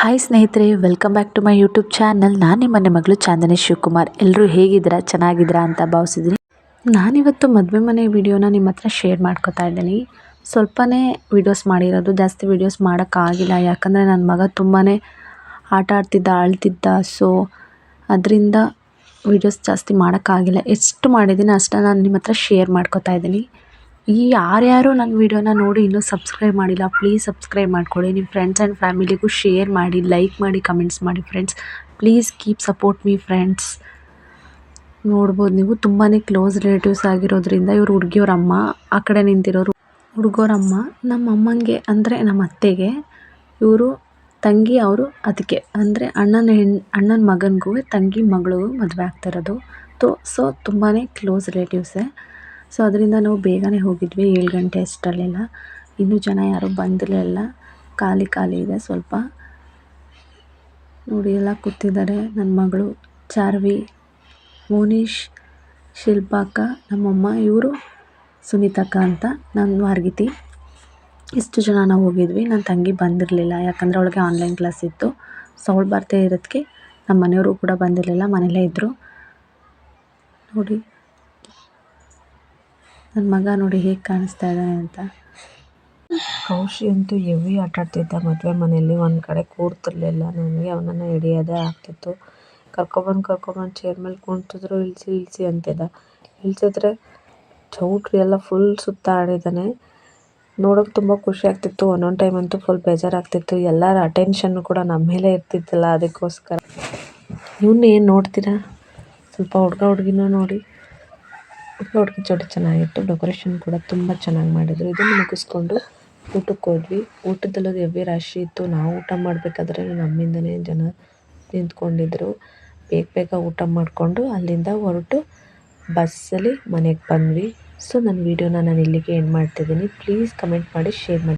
Hi ಸ್ನೇಹಿತರೆ welcome back to my YouTube channel ನಾನು ನಿಮ್ಮ ಮನೆ ಮಗಳು ಚಾಂದನಿ ಶಿವಕುಮಾರ್. ಎಲ್ಲರೂ ಹೇಗಿದ್ದೀರಾ? ಚೆನ್ನಾಗಿದ್ದೀರಾ ಅಂತ ಭಾವಿಸಿದ್ದೀನಿ. ನಾನಿವತ್ತು ಮದುವೆ ಮನೆ ವಿಡಿಯೋನ ನಿಮ್ಮ ಹತ್ರ ಶೇರ್ ಮಾಡ್ಕೋತಾ ಇದ್ದೀನಿ. ಸ್ವಲ್ಪನೇ ವೀಡಿಯೋಸ್ ಮಾಡಿರೋದು, ಜಾಸ್ತಿ ವಿಡಿಯೋಸ್ ಮಾಡೋಕ್ಕಾಗಿಲ್ಲ. ಯಾಕಂದರೆ ನನ್ನ ಮಗ ತುಂಬಾ ಆಟ ಆಡ್ತಿದ್ದ, ಅಳ್ತಿದ್ದ. ಸೊ ಅದರಿಂದ ವಿಡಿಯೋಸ್ ಜಾಸ್ತಿ ಮಾಡೋಕ್ಕಾಗಿಲ್ಲ. ಎಷ್ಟು ಮಾಡಿದ್ದೀನಿ ಅಷ್ಟನ್ನು ನಾನು ನಿಮ್ಮ ಹತ್ರ ಶೇರ್ ಮಾಡ್ಕೋತಾ ಇದ್ದೀನಿ. ಈ ಯಾರ್ಯಾರು ನನ್ನ ವಿಡಿಯೋನ ನೋಡಿ ಇನ್ನೂ ಸಬ್ಸ್ಕ್ರೈಬ್ ಮಾಡಿಲ್ಲ ಪ್ಲೀಸ್ ಸಬ್ಸ್ಕ್ರೈಬ್ ಮಾಡ್ಕೊಳ್ಳಿ. ನಿಮ್ಮ ಫ್ರೆಂಡ್ಸ್ ಆ್ಯಂಡ್ ಫ್ಯಾಮಿಲಿಗೂ ಶೇರ್ ಮಾಡಿ ಲೈಕ್ ಮಾಡಿ ಕಮೆಂಟ್ಸ್ ಮಾಡಿ friends please keep support me friends ನೋಡ್ಬೋದು ನೀವು ತುಂಬಾ ಕ್ಲೋಸ್ ರಿಲೇಟಿವ್ಸ್ ಆಗಿರೋದ್ರಿಂದ ಇವ್ರು ಹುಡುಗಿಯವರಮ್ಮ ಆ ಕಡೆ ನಿಂತಿರೋರು ಹುಡುಗೋರಮ್ಮ ನಮ್ಮ ಅಮ್ಮಂಗೆ ಅಂದರೆ ನಮ್ಮ ಅತ್ತೆಗೆ, ಇವರು ತಂಗಿ ಅವರು ಅದಕ್ಕೆ ಅಂದರೆ ಅಣ್ಣನ ಹೆಣ್, ಅಣ್ಣನ ಮಗನಿಗೂ ತಂಗಿ ಮಗಳಿಗೂ ಮದುವೆ ಆಗ್ತಿರೋದು ತೋ ಸೊ ತುಂಬಾ ಕ್ಲೋಸ್ ರಿಲೇಟಿವ್ಸೇ ಸೊ ಅದರಿಂದ ನಾವು ಬೇಗನೆ ಹೋಗಿದ್ವಿ, ಏಳು ಗಂಟೆ ಅಷ್ಟರಲ್ಲೆಲ್ಲ. ಇನ್ನೂ ಜನ ಯಾರೂ ಬಂದಿರಲಿಲ್ಲ ಖಾಲಿ ಖಾಲಿ ಇದೆ ಸ್ವಲ್ಪ. ನೋಡಿ, ಎಲ್ಲ ಕೂತಿದ್ದಾರೆ ನನ್ನ ಮಗಳು ಚಾರ್ವಿ, ಮೋನೀಶ್ ಶಿಲ್ಪಾಕ್ಕ ನಮ್ಮಮ್ಮ, ಇವರು ಸುನೀತಕ್ಕ ಅಂತ ನನ್ನ ವಾರ್ಗಿತಿ ಇಷ್ಟು ಜನ ನಾವು ಹೋಗಿದ್ವಿ. ನನ್ನ ತಂಗಿ ಬಂದಿರಲಿಲ್ಲ, ಯಾಕಂದರೆ ಅವಳಿಗೆ ಆನ್ಲೈನ್ ಕ್ಲಾಸ್ ಇತ್ತು. ಸೊ ಅವಳು ಬರ್ತೇ ಇರೋದಕ್ಕೆ ನಮ್ಮ ಮನೆಯವರು ಕೂಡ ಬಂದಿರಲಿಲ್ಲ ಮನೆಯಲ್ಲೇ ಇದ್ದರು ನೋಡಿ ನನ್ನ ಮಗ ನೋಡಿ ಹೇಗೆ ಕಾಣಿಸ್ತಾ ಇದ್ದಾನೆ ಅಂತ. ಕೌಶಿ ಅಂತೂ ಎವಿ ಆಟ ಆಡ್ತಿದ್ದ. ಮದುವೆ ಮನೆಯಲ್ಲಿ ಒಂದು ಕಡೆ ಕೂರ್ತಿರ್ಲಿಲ್ಲ. ನನಗೆ ಅವನನ್ನು ಹಿಡಿಯೋದೇ ಆಗ್ತಿತ್ತು. ಕರ್ಕೊಬಂದು ಕರ್ಕೊಬಂದು ಚೇರ್ ಮೇಲೆ ಕುಂತಿದ್ರು. ಇಳಿಸಿ ಇಳಿಸಿ ಅಂತಿದ್ದ. ಇಳಿಸಿದ್ರೆ ಚೌಟ್ರಿ ಎಲ್ಲ ಫುಲ್ ಸುತ್ತಾಡಿದ್ದಾನೆ ನೋಡೋಕೆ ತುಂಬ ಖುಷಿ ಆಗ್ತಿತ್ತು. ಒಂದೊಂದು ಟೈಮ್ ಅಂತೂ ಫುಲ್ ಬೇಜಾರಾಗ್ತಿತ್ತು. ಎಲ್ಲರ ಅಟೆನ್ಷನ್ನು ಕೂಡ ನಮ್ಮ ಮೇಲೆ ಇರ್ತಿತ್ತಲ್ಲ ಅದಕ್ಕೋಸ್ಕರ. ಇವನ್ನ ಏನು ನೋಡ್ತೀರಾ? ಸ್ವಲ್ಪ ಹುಡ್ಗ ಹುಡ್ಗಿನೂ ನೋಡಿ. ಹುಡ್ಗಿ ಜೋಡಿ ಚೆನ್ನಾಗಿತ್ತು. ಡೆಕೋರೇಷನ್ ಕೂಡ ತುಂಬ ಚೆನ್ನಾಗಿ ಮಾಡಿದರು. ಇದನ್ನು ಮುಗಿಸ್ಕೊಂಡು ಊಟಕ್ಕೆ ಹೋದ್ವಿ. ಊಟದಲ್ಲೂ ಹೆವಿ ರಾಶಿ ಇತ್ತು. ನಾವು ಊಟ ಮಾಡಬೇಕಾದ್ರೆ ನಮ್ಮಿಂದನೇ ಜನ ನಿಂತ್ಕೊಂಡಿದ್ರು. ಬೇಗ ಬೇಗ ಊಟ ಮಾಡಿಕೊಂಡು ಅಲ್ಲಿಂದ ಹೊರಟು ಬಸ್ಸಲ್ಲಿ ಮನೆಗೆ ಬಂದ್ವಿ. ಸೊ ನನ್ನ ವೀಡಿಯೋನ ನಾನು ಇಲ್ಲಿಗೆ ಎಂಡ್ ಮಾಡ್ತಿದ್ದೀನಿ. ಪ್ಲೀಸ್ ಕಮೆಂಟ್ ಮಾಡಿ ಶೇರ್ ಮಾಡಿ.